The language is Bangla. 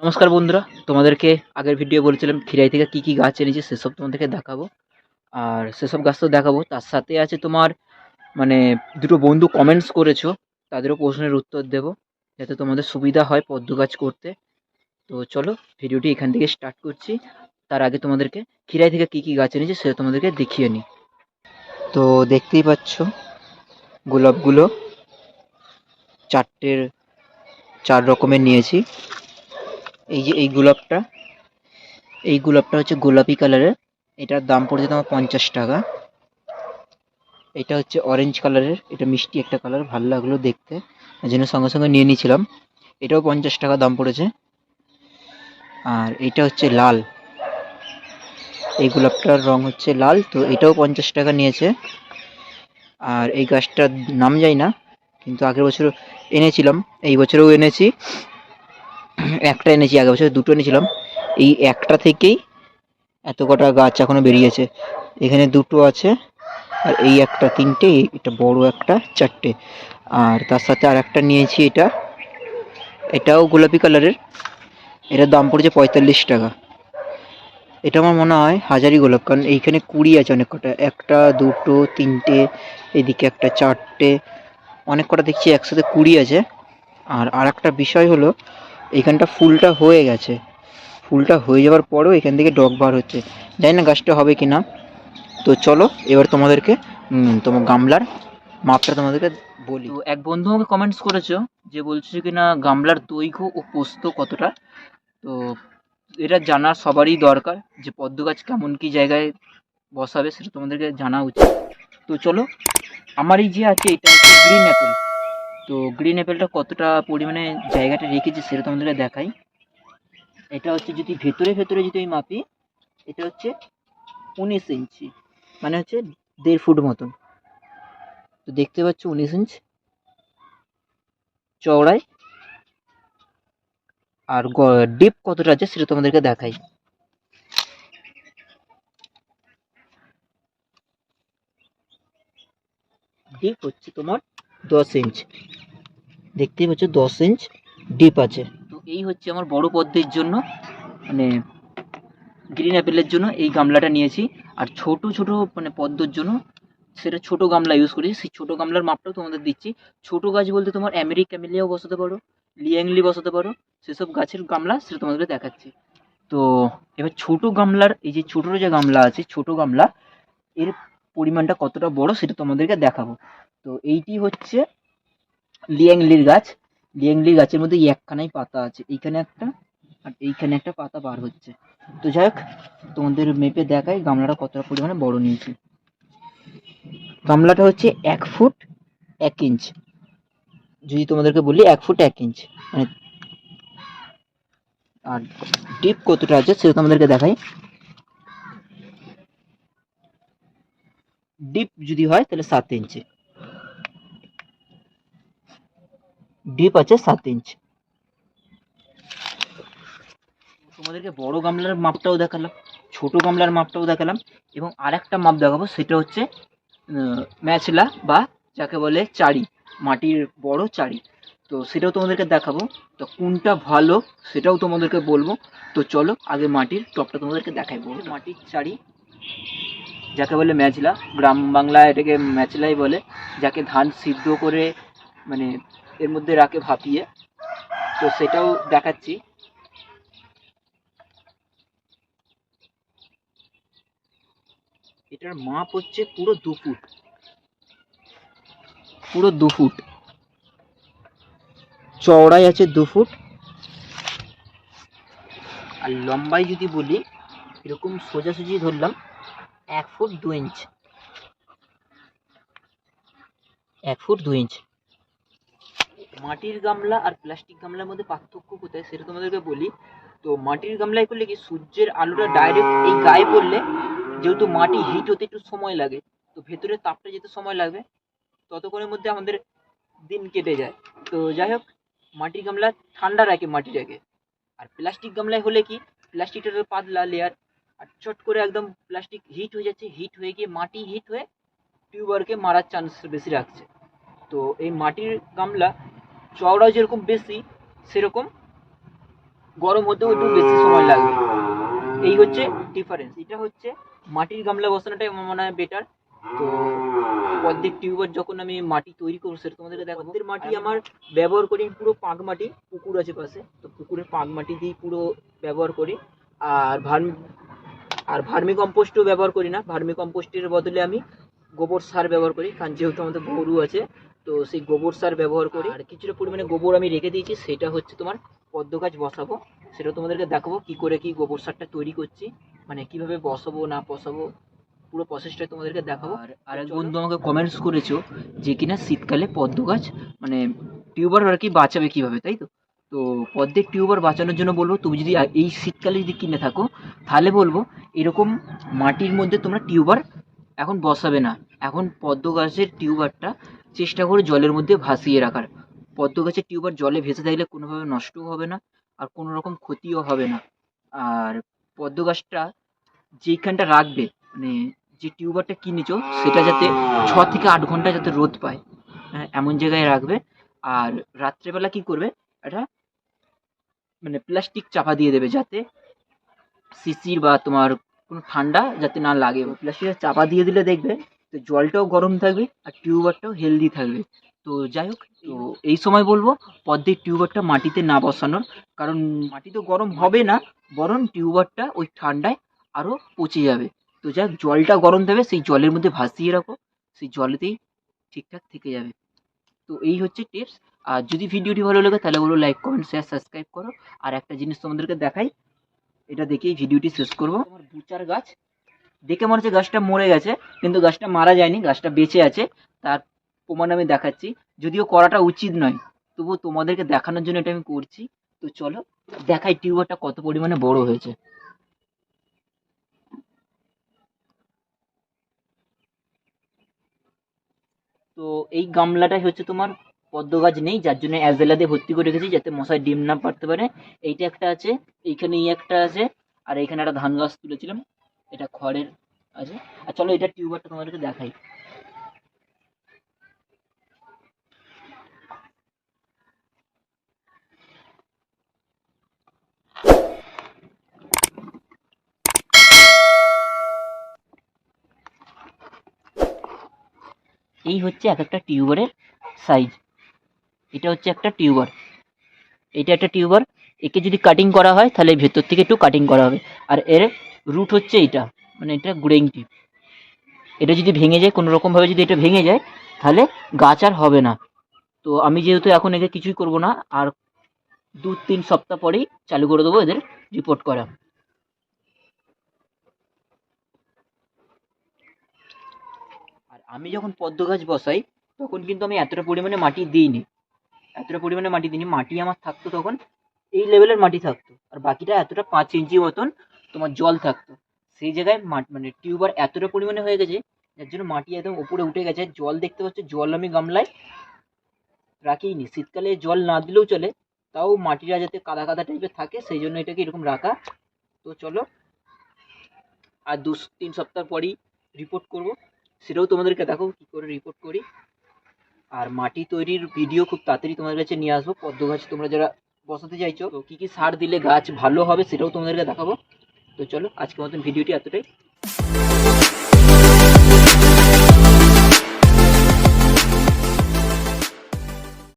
নমস্কার বন্ধুরা, তোমাদেরকে আগের ভিডিও বলেছিলাম খিরাই থেকে কী কী গাছ এনেছি, সেসব তোমাদেরকে দেখাবো। আর সেসব গাছ তো দেখাবো, তার সাথে আছে তোমার মানে দুটো বন্ধু কমেন্টস করেছ, তাদেরও প্রশ্নের উত্তর দেব, যাতে তোমাদের সুবিধা হয় পদ্ম গাছ করতে। তো চলো ভিডিওটি এখান থেকে স্টার্ট করছি। তার আগে তোমাদেরকে খিরাই থেকে কী কী গাছ এনেছি, সেটা তোমাদেরকে দেখিয়ে নিই। তো দেখতেই পাচ্ছ, গোলাপগুলো চারটের, চার রকমের নিয়েছি। এই যে এই গোলাপটা এই গোলাপটা হচ্ছে গোলাপি কালারের এটার দাম পড়েছে তোমার পঞ্চাশ টাকা। এটা হচ্ছে অরেঞ্জ কালারের এটা মিষ্টি একটা কালার ভালো লাগল দেখতে। ওই জন্য সঙ্গে সঙ্গে নিয়ে নিয়েছিলাম। এটাও পঞ্চাশ টাকা দাম পড়েছে। আর এটা হচ্ছে লাল। এই গোলাপটার রং হচ্ছে লাল, তো এটাও পঞ্চাশ টাকা নিয়েছে। আর এই গাছটার নাম যাই না, কিন্তু আগের বছর এনেছিলাম, এই বছরেও এনেছি। একটা এনেছি আগে বছর দুটো এনেছিলাম। এই একটা থেকেই এত কটা গাছ এখনও বেরিয়েছে। এখানে দুটো আছে, আর এই একটা তিনটে, এটা বড় একটা, চারটে। আর তার সাথে আর একটা নিয়েছি এটা। এটাও গোলাপি কালারের। এটার দাম পড়েছে পঁয়তাল্লিশ টাকা। এটা আমার মনে হয় হাজারি গোলাপ, কারণ এইখানে কুড়ি আছে অনেক কটা। একটা, দুটো, তিনটে, এদিকে একটা চারটে। অনেক কটা দেখছি একসাথে কুড়ি আছে। আর আর একটা বিষয় হলো এইখানটা ফুলটা হয়ে গেছে। ফুলটা হয়ে যাওয়ার পরেও এখান থেকে ডগ বার হচ্ছে। জানি না গাছটা হবে কি না তো চলো, এবার তোমাদেরকে তোমার গামলার মাপটা তোমাদেরকে বলি। তো এক বন্ধু আমাকে কমেন্টস করেছ যে বলছে কি না গামলার দৈর্ঘ্য ও পোস্ত কতটা? তো এটা জানার সবারই দরকার যে পদ্ম গাছ কেমন কী জায়গায় বসাবে সেটা তোমাদেরকে জানা উচিত। তো চলো, আমার এই যে আছে, এটা হচ্ছে গ্রিন অ্যাপেল তো গ্রিন অ্যাপেলটা কতটা পরিমাণে জায়গাটা রেখেছি সেটা তোমাদেরকে দেখাই। এটা হচ্ছে যদি ভেতরে ভেতরে যদি আমি মাপি, এটা হচ্ছে উনিশ ইঞ্চি মানে হচ্ছে দেড় ফুট মতন। তো দেখতে পাচ্ছ উনিশ ইঞ্চ চওড়ায়। আর ডিপ কতটা আছে সেটা তোমাদেরকে দেখাই। ডিপ হচ্ছে তোমার দশ ইঞ্চ। দেখতেই পাচ্ছ, দশ ইঞ্চ ডিপ আছে। তো এই হচ্ছে আমার বড় পদ্মের জন্য মানে গ্রিন অ্যাপেলের জন্য এই গামলাটা নিয়েছি। আর ছোট ছোট মানে পদ্মর জন্য সেটা ছোট গামলা ইউজ করেছি। সেই ছোট গামলার মাপটাও তোমাদের দিচ্ছি। ছোট গাছ বলতে তোমার আমেরিক ক্যামেলিয়াও বসাতে পারো লিয়াংলি বসাতে পারো, সেসব গাছের গামলা সেটা তোমাদেরকে দেখাচ্ছি। তো এবার ছোট গামলার, এই যে ছোটো যে গামলা আছে, ছোট গামলা, এর পরিমাণটা কতটা বড় সেটা তোমাদেরকে দেখাবো। তো এইটি হচ্ছে লিয়াংলির গাছ। লিয়াংলির গাছের মধ্যে একখানাই পাতা আছে। এইখানে একটা আর এইখানে একটা পাতা বার হচ্ছে। তো যাই হোক, তোমাদের মেপে দেখাই গামলাটা কতটা পরিমাণে বড় নিয়েছি। গামলাটা হচ্ছে এক ফুট এক ইঞ্চ। যদি তোমাদেরকে বলি, এক ফুট এক ইঞ্চ। মানে আর ডিপ কতটা আছে সেটা তোমাদেরকে দেখাই। ডিপ যদি হয়, তাহলে সাত ইঞ্চি। ডিপ আছে সাত ইঞ্চ তোমাদেরকে বড় গামলার মাপটাও দেখালাম, ছোট গামলার মাপটাও দেখালাম, এবং আরেকটা মাপ দেখাবো, সেটা হচ্ছে ম্যাচলা বা যাকে বলে চারি মাটির বড় চারি তো সেটাও তোমাদেরকে দেখাবো, তো কোনটা ভালো সেটাও তোমাদেরকে বলব। তো চলো, আগে মাটির টপটা তোমাদেরকে দেখাই। বলব মাটির চারি যাকে বলে ম্যাচলা, গ্রাম বাংলায় এটাকে ম্যাচলাই বলে, যাকে ধান সিদ্ধ করে মানে এর মধ্যে রাখে ভাপিয়ে। তো সেটাও দেখাচ্ছি। এটার মাপ হচ্ছে পুরো দু ফুট। পুরো দু ফুট। চওড়াই আছে দু ফুট। আর লম্বাই যদি বলি, এরকম সোজাসুজি ধরলাম, এক ফুট দু ইঞ্চ। এক ফুট দু ইঞ্চ। মাটির গামলা আর প্লাস্টিক গামলার মধ্যে পার্থক্য কোথায় সেটা তোমাদেরকে বলি। তো মাটির গামলায় করলে কি সূর্যের আলোটা ডাইরেক্ট এই গায়ে পড়লে? যেহেতু মাটি হিট হতে একটু সময় লাগে, তো ভেতরে তাপটা যেতে সময় লাগবে ততক্ষণের মধ্যে আমাদের দিন কেটে যায়। তো যাই হোক, মাটির গামলা ঠান্ডা রাখে মাটিটাকে। আর প্লাস্টিক গামলায় হলে কি? প্লাস্টিকটা তো পাতলা লেয়ার আর চট করে একদম প্লাস্টিক হিট হয়ে যাচ্ছে হিট হয়ে গিয়ে মাটি হিট হয়ে টিউবারকে মারার চান্স বেশি রাখছে। তো এই মাটির গামলা চওড়া যেরকম বেশি সেরকম গরম হতেও একটু বেশি সময় লাগবে। এই হচ্ছে ডিফারেন্স এটা হচ্ছে মাটির গামলা বসানোটাই আমার মনে হয় বেটার তো পদ্মের টিউবার যখন আমি মাটি তৈরি করব সেটা তোমাদেরকে দেখো পদ্মের মাটি আমার ব্যবহার করি পুরো পাঁক মাটি পুকুর আছে পাশে। তো পুকুরের পাঁক মাটি দিয়ে পুরো ব্যবহার করি। আর ভার্মি আর ভার্মি কম্পোস্টও ব্যবহার করি না। ভার্মি কম্পোস্টের বদলে আমি গোবর সার ব্যবহার করি কারণ যেহেতু আমাদের গরু আছে তো সেই গোবর সার ব্যবহার করি। আর কিছুটা পরিমাণে গোবর আমি রেখে দিয়েছি সেটা হচ্ছে তোমার পদ্ম গাছ বসাবো। সেটা তোমাদেরকে দেখাবো কি করে কি গোবর সারটা তৈরি করছি মানে কীভাবে বসাবো না বসাবো পুরো প্রসেসটা তোমাদেরকে দেখাবো। আর আরেক বন্ধু আমাকে কমেন্টস করেছ যে কিনা শীতকালে পদ্ম গাছ মানে টিউবার আর কি বাঁচাবে কীভাবে তাই তো? তো পদ্মের টিউবার বাঁচানোর জন্য বলব তুমি যদি এই শীতকালে যদি কিনে থাকো তাহলে বলব এরকম মাটির মধ্যে তোমরা টিউবার এখন বসাবে না। এখন পদ্ম গাছের টিউবারটা চেষ্টা করে জলের মধ্যে ভাসিয়ে রাখার। পদ্ম গাছের টিউবার জলে ভেসে থাকলে কোনোভাবে নষ্টও হবে না আর কোনো রকম ক্ষতিও হবে না। আর পদ্ম গাছটা যেইখানটা রাখবে মানে যে টিউবারটা কিনেছো, সেটা যাতে ছ থেকে আট ঘণ্টা যাতে রোদ পায় হ্যাঁ এমন জায়গায় রাখবে। আর রাত্রেবেলা কি করবে এটা মানে প্লাস্টিক চাপা দিয়ে দেবে যাতে শিশির বা তোমার কোনো ঠান্ডা যাতে না লাগে। প্লাস্টিকটা চাপা দিয়ে দিলে দেখবে তো জলটাও গরম থাকবে আর টিউবারটাও হেলদি থাকবে। তো যাই হোক, তো এই সময় বলব পদ্মের টিউবারটা মাটিতে না বসানোর। কারণ মাটি তো গরম হবে না, বরং টিউবারটা ওই ঠান্ডায় আরও পচে যাবে। তো যাই জলটা গরম থাকবে, সেই জলের মধ্যে ভাসিয়ে রাখো, সেই জলেতেই ঠিকঠাক থেকে যাবে। তো এই হচ্ছে টিপস আর যদি ভিডিওটি ভালো লাগে তাহলে বলো লাইক কমেন্ট শেয়ার সাবস্ক্রাইব করো। আর একটা জিনিস তোমাদেরকে দেখাই এটা দেখেই ভিডিওটি শেষ করব। তোমার বুচার গাছ। দেখে মনে হচ্ছে গাছটা মরে গেছে, কিন্তু গাছটা মারা যায়নি, গাছটা বেঁচে আছে। তার প্রমাণ আমি দেখাচ্ছি। যদিও করাটা উচিত নয়, তবুও তোমাদেরকে দেখানোর জন্য এটা আমি করছি। তো চলো, দেখাই টিউবারটা কত পরিমাণে বড় হয়েছে। তো এই গামলাটাই হচ্ছে তোমার পদ্ম গাছ নেই, যার জন্য অ্যাজেলা দিয়ে ভর্তি করে রেখেছি যাতে মশায় ডিম না পারতে পারে। এইটা একটা আছে, এইখানে এই একটা আছে, আর এইখানে একটা ধান গাছ তুলেছিলাম, এটা খড়ের আছে। আর চলো এটা টিউবারটা তোমাদেরকে দেখাই। এই হচ্ছে এক একটা টিউবারের সাইজ এটা হচ্ছে একটা টিউবার। এটা একটা টিউবার, একে যদি কাটিং করা হয়, তাহলে ভেতর থেকে একটু কাটিং করা হবে। আর এর রুট হচ্ছে এটা মানে এটা টিপ এটা যদি ভেঙে যায়, কোনো রকমভাবে যদি এটা ভেঙে যায়, তাহলে গাছ আর হবে না। তো আমি যেহেতু এখন একে কিছুই করব না, আর দু তিন সপ্তাহ পরেই চালু করে দেবো এদের রিপোর্ট করা। আর আমি যখন পদ্ম গাছ বসাই, তখন কিন্তু আমি এতটা পরিমাণে মাটি দিইনি। এতটা পরিমাণে মাটি দিইনি, মাটি আমার থাকতো তখন, এই লেভেলের মাটি থাকতো। আর বাকিটা এতটা পাঁচ ইঞ্চি মতন তোমার জল থাকতো। সেই জায়গায় মানে টিউবার এতটা পরিমাণে হয়ে গেছে, যার জন্য মাটি একদম উপরে উঠে গেছে। জল দেখতে পাচ্ছ, জল আমি গামলায় রাখিনি। শীতকালে জল না দিলেও চলে, তাও মাটিটা যাতে কাদা কাদা টাইপের থাকে, সেই জন্য এটাকে এরকম রাখা। তো চলো, আর দু, তিন সপ্তাহ পরেই রিপোর্ট করব। সেটাও তোমাদেরকে দেখো কী করে রিপোর্ট করি। আর মাটি তৈরির ভিডিও খুব তাড়াতাড়ি তোমাদের কাছে নিয়ে আসব। পদ্ম গাছ তোমরা যারা বসাতে চাইছো, তো কী কী সার দিলে গাছ ভালো হবে সেটাও তোমাদেরকে দেখাবো। তো চলো, আজকের মতন ভিডিওটি এতটাই।